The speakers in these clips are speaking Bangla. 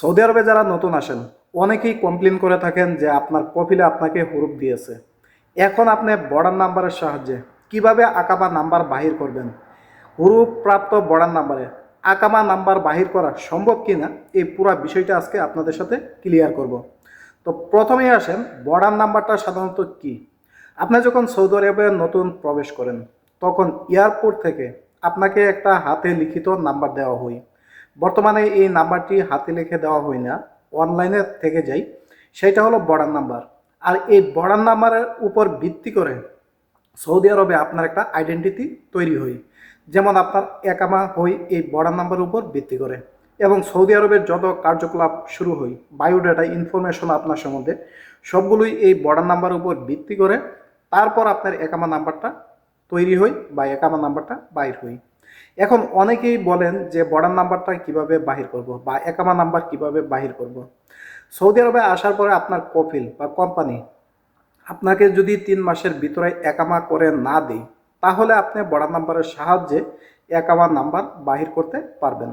সৌদি আরবে যারা নতুন আসেন, অনেকেই কমপ্লেন করে থাকেন যে আপনার কপিলে আপনাকে হুরুপ দিয়েছে। এখন আপনি বর্ডার নাম্বারের সাহায্যে কীভাবে আকামা নাম্বার বাহির করবেন? হুরুপ প্রাপ্ত বর্ডার নাম্বারে আকামা নাম্বার বাহির করা সম্ভব কি না এই পুরো বিষয়টা আজকে আপনাদের সাথে ক্লিয়ার করব। তো প্রথমেই আসেন বর্ডার নাম্বারটা সাধারণত কি? আপনি যখন সৌদি আরবে নতুন প্রবেশ করেন, তখন এয়ারপোর্ট থেকে আপনাকে একটা হাতে লিখিত নাম্বার দেওয়া হয়। বর্তমানে এই নাম্বারটি হাতে লিখে দেওয়া হয় না অনলাইনে থেকে যাই সেটা হলো বর্ডার নাম্বার। আর এই বর্ডার নাম্বারের উপর ভিত্তি করে সৌদি আরবে আপনার একটা আইডেন্টিটি তৈরি হয়। যেমন আপনার একামা হই এই বর্ডার নাম্বারের উপর ভিত্তি করে। এবং সৌদি আরবের যত কার্যকলাপ শুরু হয়, বায়োডাটা ইনফরমেশন আপনার সম্বন্ধে, সবগুলোই এই বর্ডার নাম্বারের উপর ভিত্তি করে তারপর আপনার একামা নাম্বারটা তৈরি হয় বা একামা নাম্বারটা বাইর হয়। এখন অনেকেই বলেন যে বর্ডার নাম্বারটা কীভাবে বাহির করব বা একামা নাম্বার কীভাবে বাহির করব। সৌদি আরবে আসার পরে আপনার কফিল বা কোম্পানি আপনাকে যদি তিন মাসের ভিতরে একামা করে না দেয়, তাহলে আপনি বর্ডার নাম্বারের সাহায্যে একামা নাম্বার বাহির করতে পারবেন।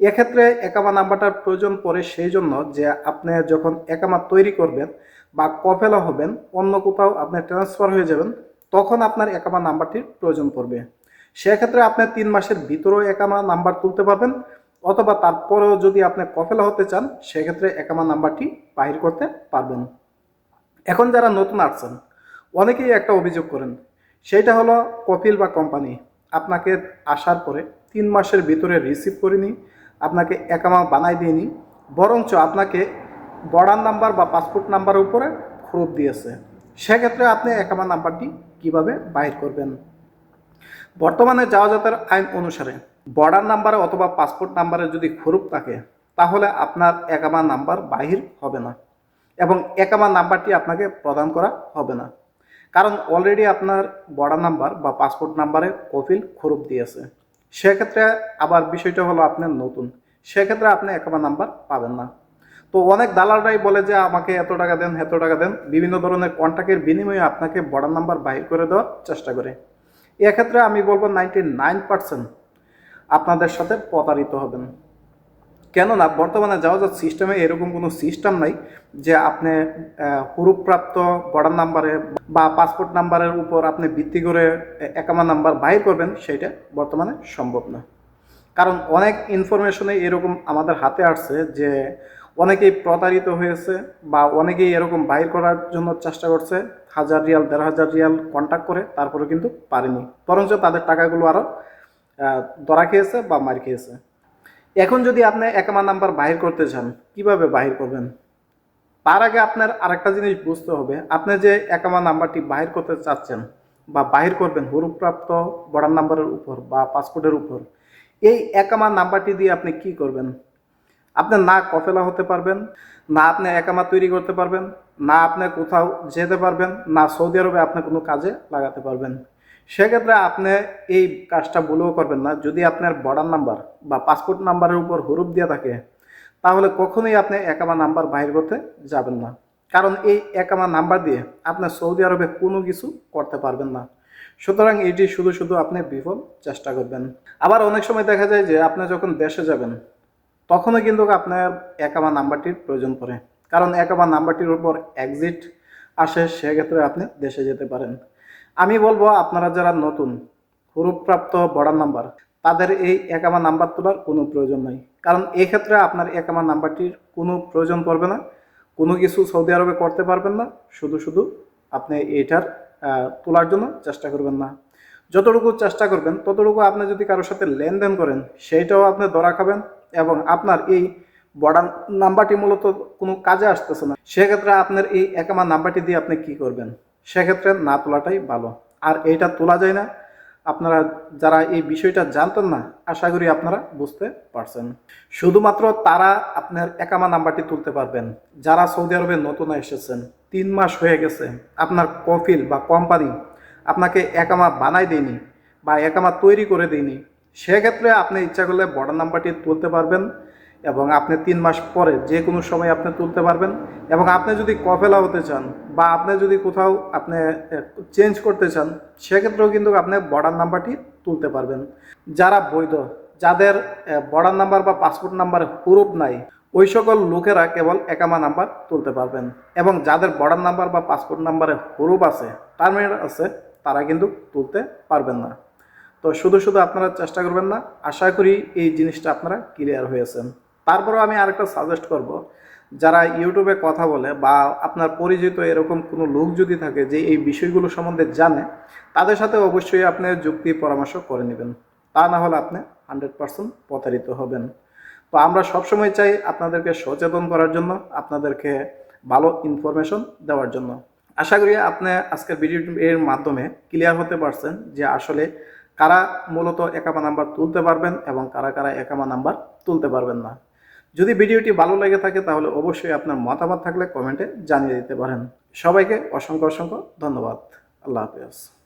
এক্ষেত্রে একামা নাম্বারটার প্রয়োজন পড়ে সেই জন্য যে আপনি যখন একামা তৈরি করবেন বা কফেলা হবেন, অন্য কোথাও আপনি ট্রান্সফার হয়ে যাবেন, তখন আপনার একামা নাম্বারটির প্রয়োজন পড়বে। সেক্ষেত্রে আপনি তিন মাসের ভিতরেও একামা নাম্বার তুলতে পারবেন, অথবা তারপরেও যদি আপনি কফেলা হতে চান, সেক্ষেত্রে একামা নাম্বারটি বাহির করতে পারবেন। এখন যারা নতুন আসছেন, অনেকেই একটা অভিযোগ করেন সেইটা হলো কপিল বা কোম্পানি আপনাকে আসার পরে তিন মাসের ভিতরে রিসিভ করিনি, আপনাকে একামা বানাই দিইনি বরঞ্চ আপনাকে বর্ডার নাম্বার বা পাসপোর্ট নাম্বারের উপরে খরচ দিয়েছে। সেক্ষেত্রে আপনি একামা নাম্বারটি কীভাবে বাহির করবেন? বর্তমানে যাওয়াজাতের আইন অনুসারে বর্ডার নাম্বারে অথবা পাসপোর্ট নাম্বারে যদি খরুপ থাকে, তাহলে আপনার একামা নাম্বার বাহির হবে না এবং একামা নাম্বারটি আপনাকে প্রদান করা হবে না। কারণ অলরেডি আপনার বর্ডার নাম্বার বা পাসপোর্ট নাম্বারে কপিল খরুপ দিয়েছে। সেক্ষেত্রে আবার বিষয়টা হলো আপনার নতুন। সেক্ষেত্রে আপনি একামা নাম্বার পাবেন না। তো অনেক দালালরাই বলে যে, আমাকে এত টাকা দেন, এত টাকা দেন। বিভিন্ন ধরনের কন্ট্যাক্টের বিনিময়ে আপনাকে বর্ডার নাম্বার বাহির করে দেওয়ার চেষ্টা করে। এক্ষেত্রে আমি বলব নাইনটি নাইন পার্সেন্ট আপনাদের সাথে প্রতারিত হবেন। কেননা বর্তমানে যাওয়া যাওয়ার সিস্টেমে এরকম কোনো সিস্টেম নাই যে আপনি হুরুপ্রাপ্ত বর্ডার নাম্বারে বা পাসপোর্ট নাম্বারের উপর আপনি ভিত্তি করে একামা নাম্বার বাহির করবেন, সেটা বর্তমানে সম্ভব না। কারণ অনেক ইনফরমেশনে এরকম আমাদের হাতে আসছে যে অনেকেই প্রতারিত হয়েছে বা অনেকেই এরকম বাহির করার জন্য চেষ্টা করছে, হাজার রিয়াল, দেড় হাজার রিয়াল কন্ট্যাক্ট করে তারপরে কিন্তু পারেনি। বরঞ্চ তাদের টাকাগুলো আরও ধরা খেয়েছে বা মার খেয়েছে। এখন যদি আপনি একামা নাম্বার বাহির করতে চান কীভাবে বাহির করবেন? তার আগে আপনার আরেকটা জিনিস বুঝতে হবে। আপনি যে একামা নাম্বারটি বাহির করতে চাচ্ছেন বা বাহির করবেন হুরুপ্রাপ্ত বর্ডার নাম্বারের উপর বা পাসপোর্টের উপর, এই একামা নাম্বারটি দিয়ে আপনি কি করবেন? আপনি না কফেলা হতে পারবেন, না আপনি একামা তৈরি করতে পারবেন, না আপনি কোথাও যেতে পারবেন, না সৌদি আরবে আপনি কোনো কাজে লাগাতে পারবেন। সেক্ষেত্রে আপনি এই কাজটা ভুলেও করবেন না। যদি আপনার বর্ডার নাম্বার বা পাসপোর্ট নাম্বারের উপর হুরুপ দেওয়া থাকে, তাহলে কখনোই আপনি একামা নাম্বার বাহির করতে যাবেন না। কারণ এই একামা নাম্বার দিয়ে আপনি সৌদি আরবে কোনো কিছু করতে পারবেন না। সুতরাং এটি শুধু শুধু আপনি বিফল চেষ্টা করবেন। আবার অনেক সময় দেখা যায় যে আপনি যখন দেশে যাবেন তখনও কিন্তু আপনার একামা নাম্বারটির প্রয়োজন পড়ে। কারণ একামা নাম্বারটির উপর এক্সিট আসে, সেক্ষেত্রে আপনি দেশে যেতে পারেন। আমি বলব আপনারা যারা নতুন, হুরুপ্রাপ্ত বর্ডার নাম্বার তাদের এই একামা নাম্বার তোলার কোনো প্রয়োজন নাই। কারণ এই ক্ষেত্রে আপনার একামা নাম্বারটির কোনো প্রয়োজন পড়বে না। কোনো কিছু সৌদি আরবে করতে পারবেন না। শুধু শুধু আপনি এইটার তোলার জন্য চেষ্টা করবেন না। যতটুকু চেষ্টা করবেন, ততটুকু আপনি যদি কারোর সাথে লেনদেন করেন, সেইটাও আপনি ধরা খাবেন। এবং আপনার এই বর্ডার নাম্বারটি মূলত কোনো কাজে আসতেছে না। সেক্ষেত্রে আপনার এই একামা নাম্বারটি দিয়ে আপনি কি করবেন? সেক্ষেত্রে না তোলাটাই ভালো। আর এইটা তোলা যায় না। আপনারা যারা এই বিষয়টা জানতেন না, আশা করি আপনারা বুঝতে পারছেন। শুধুমাত্র তারা আপনার একামা নাম্বারটি তুলতে পারবেন। যারা সৌদি আরবে নতুন এসেছেন, তিন মাস হয়ে গেছে, আপনার কফিল বা কোম্পানি আপনাকে একামা বানাই দেয়নি বা একামা তৈরি করে দেয়নি। সেক্ষেত্রে আপনি ইচ্ছা করলে বর্ডার নাম্বারটি তুলতে পারবেন এবং আপনি তিন মাস পরে যে কোনো সময় আপনি তুলতে পারবেন এবং আপনি যদি কফেলা হতে চান বা আপনি যদি কোথাও আপনি চেঞ্জ করতে চান, সেক্ষেত্রেও কিন্তু আপনি বর্ডার নাম্বারটি তুলতে পারবেন। যারা বৈধ, যাদের বর্ডার নাম্বার বা পাসপোর্ট নাম্বার হুরুপ নাই, ওই সকল লোকেরা কেবল একামা নাম্বার তুলতে পারবেন এবং যাদের বর্ডার নাম্বার বা পাসপোর্ট নাম্বারে হরুপ আছে টার্মিনেট আছে, তারা কিন্তু তুলতে পারবেন না। তো শুধু শুধু আপনারা চেষ্টা করবেন না, আশা করি এই জিনিসটা আপনারা ক্লিয়ার হয়েছেন তারপরেও আমি আরেকটা সাজেস্ট করব, যারা ইউটিউবে কথা বলে বা আপনার পরিচিত এরকম কোনো লোক যদি থাকে যে এই বিষয়গুলো সম্বন্ধে জানে, তাদের সাথে অবশ্যই আপনি যুক্তি পরামর্শ করে নেবেন। তা না হলে আপনি হান্ড্রেড পার্সেন্ট প্রতারিত হবেন। তো আমরা সবসময় চাই আপনাদেরকে সচেতন করার জন্য, আপনাদেরকে ভালো ইনফরমেশন দেওয়ার জন্য। আশা করি আপনি আজকের ভিডিও এর মাধ্যমে ক্লিয়ার হতে পারছেন যে আসলে কারা মূলত একামা নাম্বার তুলতে পারবেন এবং কারা কারা একামা নাম্বার তুলতে পারবেন না? যদি ভিডিওটি ভালো লেগে থাকে তাহলে অবশ্যই আপনার মতামত থাকলে কমেন্টে জানিয়ে দিতে পারেন। সবাইকে অসংখ্য অসংখ্য ধন্যবাদ। আল্লাহ হাফিজ।